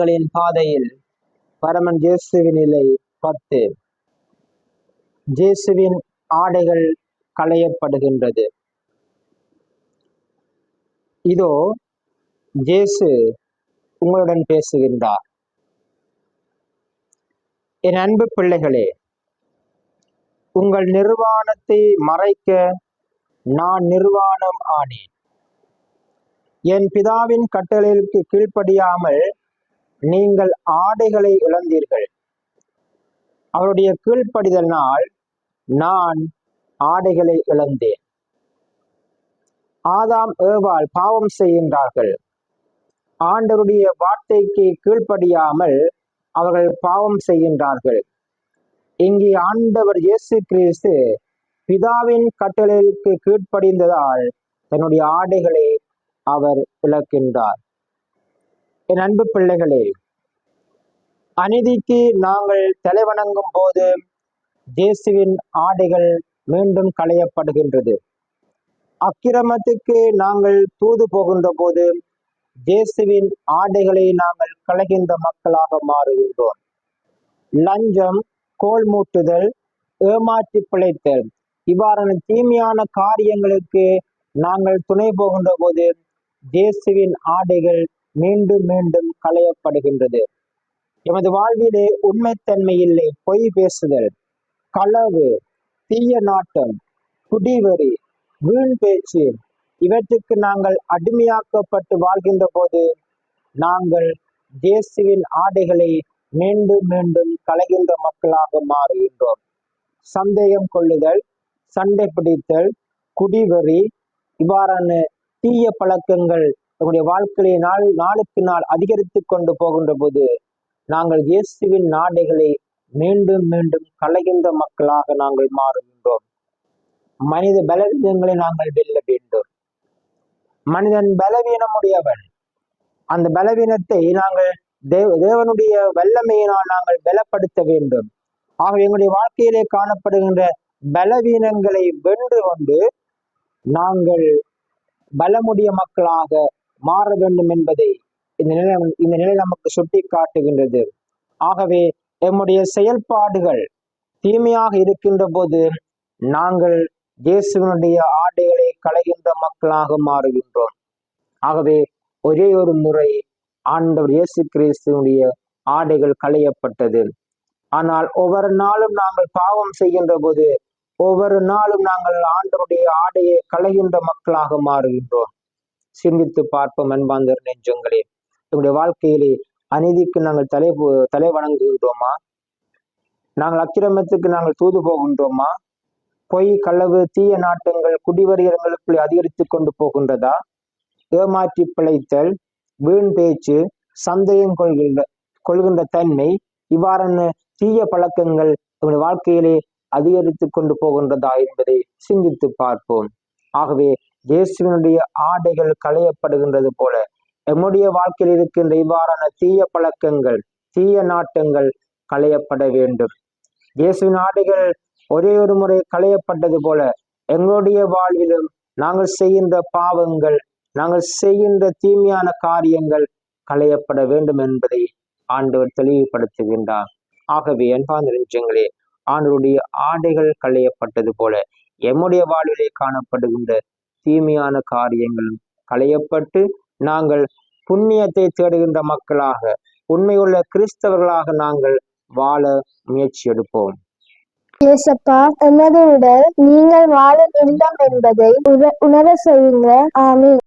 பாவங்களின் பாதையில் பரமன் ஜேசுவின் நிலை பத்து ஜேசுவின் ஆடைகள் களையப்படுகின்றது. இதோ ஜேசு உங்களுடன் பேசுகின்றார். என் அன்பு பிள்ளைகளே உங்கள் நிர்வாணத்தை மறைக்க நான் நிர்வாணம் ஆனேன். என் பிதாவின் கட்டளைக்கு கீழ்ப்படியாமல் நீங்கள் ஆடைகளை இழந்தீர்கள். அவருடைய கீழ்ப்படிதனால் நான் ஆடைகளை இழந்தேன். ஆதாம் ஏவால் பாவம் செய்கின்றார்கள். ஆண்டவருடைய வார்த்தைக்கு கீழ்ப்படியாமல் அவர்கள் பாவம் செய்கின்றார்கள். இங்கே ஆண்டவர் இயேசு கிறிஸ்து பிதாவின் கட்டளைக்கு கீழ்ப்படிந்ததால் தன்னுடைய ஆடைகளை அவர் இழக்கின்றார். என் அன்பு பிள்ளைகளே அநீதிக்கு நாங்கள் தலைவணங்கும் போது ஜேசுவின் ஆடைகள் மீண்டும் களையப்படுகின்றது. அக்கிரமத்துக்கு நாங்கள் தூது போகின்ற போது ஜேசுவின் ஆடைகளை நாங்கள் களைகின்ற மக்களாக மாறுகின்றோம். லஞ்சம் கோல் மூட்டுதல் ஏமாற்றி பிழைத்தல் இவ்வாறான தீமையான காரியங்களுக்கு நாங்கள் துணை போகின்ற போது ஜேசுவின் ஆடைகள் மீண்டும் மீண்டும் களையப்படுகின்றது. எமது வாழ்விலே உண்மைத்தன்மை இல்லை பொய் பேசுதல் களவு தீய நாட்டம் குடிவரி வீண் பேச்சு இவற்றுக்கு நாங்கள் அடிமையாக்கப்பட்டு வாழ்கின்ற போது நாங்கள் ஜேசுவின் ஆடைகளை மீண்டும் மீண்டும் கலைகின்ற மக்களாக மாறுகின்றோம். சந்தேகம் கொள்ளுதல் சண்டை பிடித்தல் குடிவரி இவ்வாறான தீய பழக்கங்கள் நம்முடைய வாழ்க்கையை நாள் நாளுக்கு நாள் அதிகரித்து கொண்டு போகின்ற போது நாங்கள் இயேசுவின் நாடைகளை மீண்டும் மீண்டும் கலைகின்ற மக்களாக நாங்கள் மாறுகின்றோம். மனித பலவீனங்களை நாங்கள் வெல்ல வேண்டும். மனிதன் பலவீனமுடையவன். அந்த பலவீனத்தை நாங்கள் தேவ தேவனுடைய வல்லமையினால் நாங்கள் பலப்படுத்த வேண்டும். ஆக எங்களுடைய வாழ்க்கையிலே காணப்படுகின்ற பலவீனங்களை வென்று கொண்டு நாங்கள் பலமுடைய மக்களாக மாற வேண்டும் என்பதை இந்த நிலை இந்த நிலை நமக்கு சுட்டி காட்டுகின்றது ஆகவே எம்முடைய செயல்பாடுகள் தீமையாக இருக்கின்ற போது நாங்கள் இயேசுவனுடைய ஆடைகளை களைகின்ற மக்களாக மாறுகின்றோம். ஆகவே ஒரே ஒரு முறை ஆண்டவர் இயேசு கிறிஸ்துவனுடைய ஆடைகள் களையப்பட்டது. ஆனால் ஒவ்வொரு நாளும் நாங்கள் பாவம் செய்கின்ற போது ஒவ்வொரு நாளும் நாங்கள் ஆண்டவருடைய ஆடையை களைகின்ற மக்களாக மாறுகின்றோம். சிந்தித்து பார்ப்போம் அன்பாந்தர் நெஞ்சங்களே. எங்களுடைய வாழ்க்கையிலே அநீதிக்கு நாங்கள் தலை தலை வணங்குகின்றோமா நாங்கள் அக்கிரமத்துக்கு நாங்கள் தூது போகின்றோமா? பொய் களவு தீய நாட்டங்கள் குடிவரியங்களுக்குள் அதிகரித்து கொண்டு போகின்றதா? ஏமாற்றி பிழைத்தல் வீண் பேச்சு சந்தேகம் கொள்கின்ற கொள்கின்ற தன்மை இவ்வாறான தீய பழக்கங்கள் எங்களுடைய வாழ்க்கையிலே அதிகரித்து கொண்டு போகின்றதா என்பதை சிந்தித்து பார்ப்போம். ஆகவே இயேசுவினுடைய ஆடைகள் களையப்படுகின்றது போல. எம்முடைய வாழ்க்கையில் இருக்கின்ற இவ்வாறான தீய பழக்கங்கள் தீய நாட்டங்கள் களையப்பட வேண்டும். இயேசுவின் ஆடைகள் ஒரே ஒரு முறை களையப்பட்டது போல எங்களுடைய வாழ்விலும் நாங்கள் செய்கின்ற பாவங்கள் நாங்கள் செய்கின்ற தீமையான காரியங்கள் களையப்பட வேண்டும் என்பதை ஆண்டவர் தெளிவுபடுத்துகின்றார். ஆகவே அன்பார்ந்த நெஞ்சங்களே ஆண்டவருடைய ஆடைகள் களையப்பட்டது போல எம்முடைய வாழ்விலே காணப்படுகின்ற தீமையான காரியங்களும் களையப்பட்டு நாங்கள் புண்ணியத்தை தேடுகின்ற மக்களாக உண்மையுள்ள கிறிஸ்தவர்களாக நாங்கள் வாழ முயற்சி எடுப்போம் ஏசப்பா எமது உடல் நீங்கள் வாழும் இல்லம் என்பதை உணர செய்யுங்க ஆமீன்.